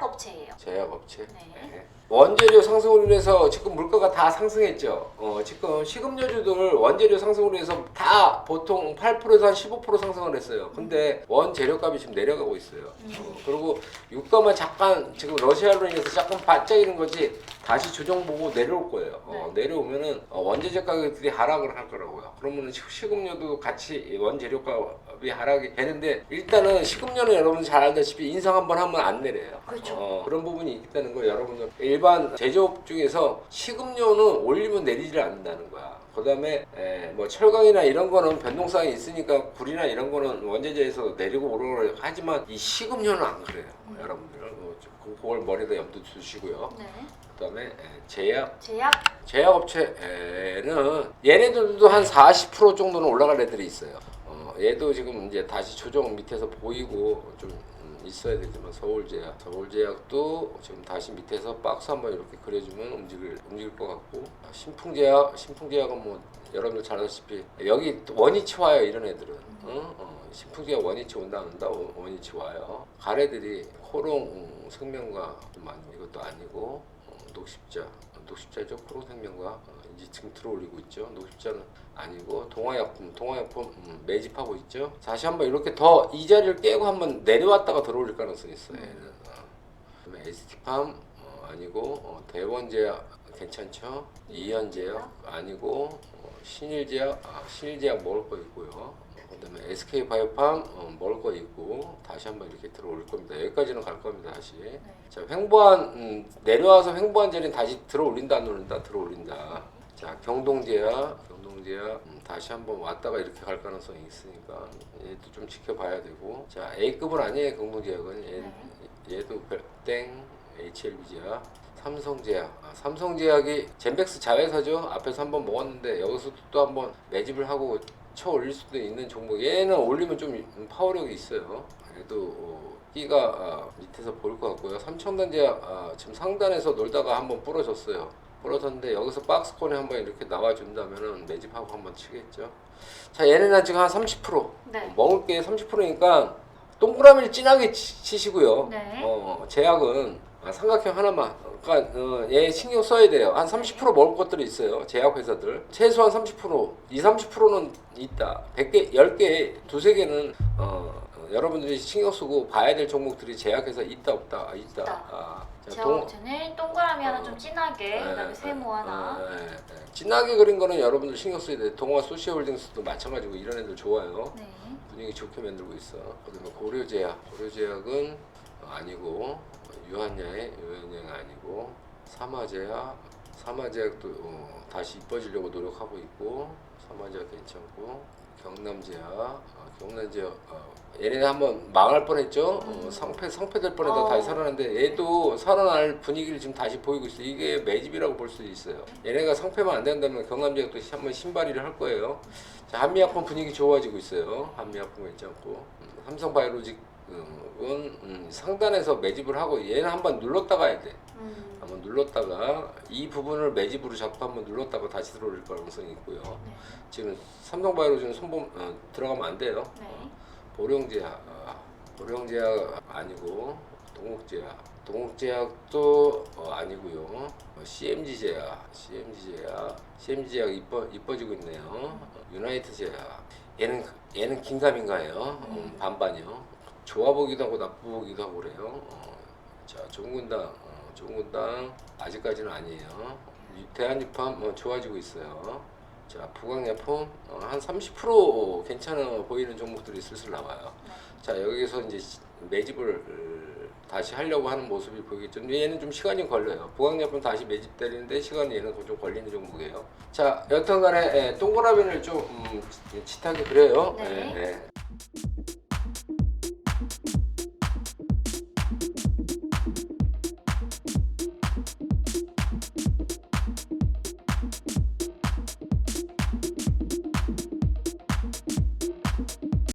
제약 업체예요. 제약업체. 네. 네. 원재료 상승으로 인해서 지금 물가가 다 상승했죠. 어, 지금 식음료주들 원재료 상승으로 인해서 다 보통 8%에서 한 15% 상승을 했어요. 근데 원재료값이 지금 내려가고 있어요. 어, 그리고 유가만 잠깐 지금 러시아로 인해서 잠깐 반짝이는 거지 다시 조정 보고 내려올 거예요. 어, 내려오면은 어, 원재료 가격들이 하락을 할 거라고요. 그러면은 식- 식음료도 같이 원재료값이 하락이 되는데 일단은 식음료는 여러분 잘 알다시피 인상 한번 하면 안 내려요. 그렇죠. 어, 그런 부분이 있다는 거 여러분들 일반 제조업 중에서 식음료는 올리면 내리지를 않는다는 거야. 그다음에 에, 뭐 철강이나 이런 거는 변동성이 있으니까 굴이나 이런 거는 원재재에서 내리고 오르고 하지만 이 식음료는 안 그래요. 여러분들 어, 좀 그- 그걸 머리에 염두 두시고요. 네. 그다음에 에, 제약 제약 제약업체는 얘네들도 한 40% 정도는 올라갈 애들이 있어요. 어, 얘도 지금 이제 다시 조정 밑에서 보이고 좀 음, 있어야 되지만 서울제약, 서울제약도 지금 다시 밑에서 박스 한번 이렇게 그려주면 움직일 움직일 것 같고 신풍제약, 신풍제약은 뭐 여러분들 잘 아시다시피 여기 원위치 와요 이런 애들은. 어? 어, 신풍제약 원위치 온다 안 온다 원- 원위치 와요. 가래들이 호롱 음, 생명과 이것도 아니고 어, 녹십자 녹십자죠 프로생명과 어, 이제 지금 들어올리고 있죠. 녹십자는 아니고 동화약품 동화약품 음, 매집하고 있죠. 다시 한번 이렇게 더 이 자리를 깨고 한번 내려왔다가 들어올릴 가능성이 있어요 얘는. 어. 그다음에 ST팜 어, 아니고 어, 대원제약 괜찮죠? 이현제약 아니고 어, 신일제약 아, 신일제약 먹을 거 있고요 그다음에 SK 바이오팜 어, 먹을 거 있고 다시 한번 이렇게 들어올 겁니다 여기까지는 갈 겁니다 다시 자, 횡보한 음, 내려와서 횡보한 자리는 다시 들어올린다 안 올린다 들어올린다. 자, 경동제약, 경동제약 음, 다시 한번 왔다가 이렇게 갈 가능성이 있으니까 얘도 좀 지켜봐야 되고. 자, A급은 아니에요 경동제약은 얘, 얘도 별- 땡 HLB제약. 삼성제약, 아, 삼성제약이 젠백스 자회사죠. 앞에서 한번 먹었는데 여기서 또 한번 매집을 하고 쳐 올릴 수도 있는 종목. 얘는 올리면 좀 파워력이 있어요. 얘도 어, 끼가 아, 밑에서 보일 것 같고요. 삼청단제약 아, 지금 상단에서 놀다가 한번 부러졌어요. 부러졌는데 여기서 박스콘에 한번 이렇게 나와준다면은 매집하고 한번 치겠죠. 자 얘네는 지금 한 30% 네. 먹을 게 30%니까 동그라미를 진하게 치- 치시고요. 네. 어, 제약은 아, 삼각형 하나만. 그러니까 어, 얘 신경 써야 돼요. 한 30% 먹을 것들이 있어요. 제약 회사들. 최소한 30%, 2, 30%는 있다. 100개, 10개, 두세 개는 어, 어, 여러분들이 신경 쓰고 봐야 될 종목들이 제약 회사 있다 없다. 아, 있다. 있다. 아, 자, 업체는 동그라미 하나 어. 좀 진하게, 그다음에 예, 세모 하나. 예, 예, 예. 진하게 그린 거는 여러분들 신경 써야 돼. 동화 소시홀딩스도 마찬가지고 이런 애들 좋아요. 네. 분위기 좋게 만들고 있어. 그다음에 고려제약, 고려제약은 아니고 유한야의 유한야가 아니고 삼화제약, 삼화제약도 어, 다시 이뻐지려고 노력하고 있고 삼화제약 괜찮고 경남제약, 아, 경남제약 어, 얘네 한번 망할 뻔했죠. 어, 상패 상패될 뻔해서 어. 다시 살아났는데 얘도 살아날 분위기를 지금 다시 보이고 있어. 요 이게 매집이라고 볼수 있어요. 얘네가 상패만 안 된다면 경남제약도 한번 신발이를 할 거예요. 자, 한미약품 분위기 좋아지고 있어요. 한미약품 괜찮고 음, 삼성바이오로직 은 음, 상단에서 매집을 하고 얘는 한번 눌렀다 가야 돼. 음. 한번 눌렀다가 이 부분을 매집으로 잡고 한번 눌렀다가 다시 들어올 가능성이 있고요. 네. 지금 삼성바이오로직은 손봄 어, 들어가면 안 돼요. 네. 보령제약, 아, 보령제약 아니고 동국제약, 동국제약도 어, 아니고요. 어, CMG제약, CMG제약, CMG제약 이뻐 이뻐지고 있네요. 어, 유나이트제약, 얘는 얘는 긴가민가예요. 음, 반반이요. 좋아 보기도 하고 나쁘 보기도 하고 그래요. 어, 자, 좋은 군당, 어, 좋은 군당 아직까지는 아니에요. 유- 대한유팜 어, 좋아지고 있어요. 자, 부강약품 어, 한30% 괜찮아 보이는 종목들이 슬슬 나와요. 자, 여기서 이제 시- 매집을 어, 다시 하려고 하는 모습이 보이겠죠. 얘는 좀 시간이 걸려요. 부강약품 다시 매집되는데 시간이 얘는 좀 걸리는 종목이에요. 자, 여튼간에 예, 동그라미를 좀 음, 짙하게 그려요. 네. 예, 예.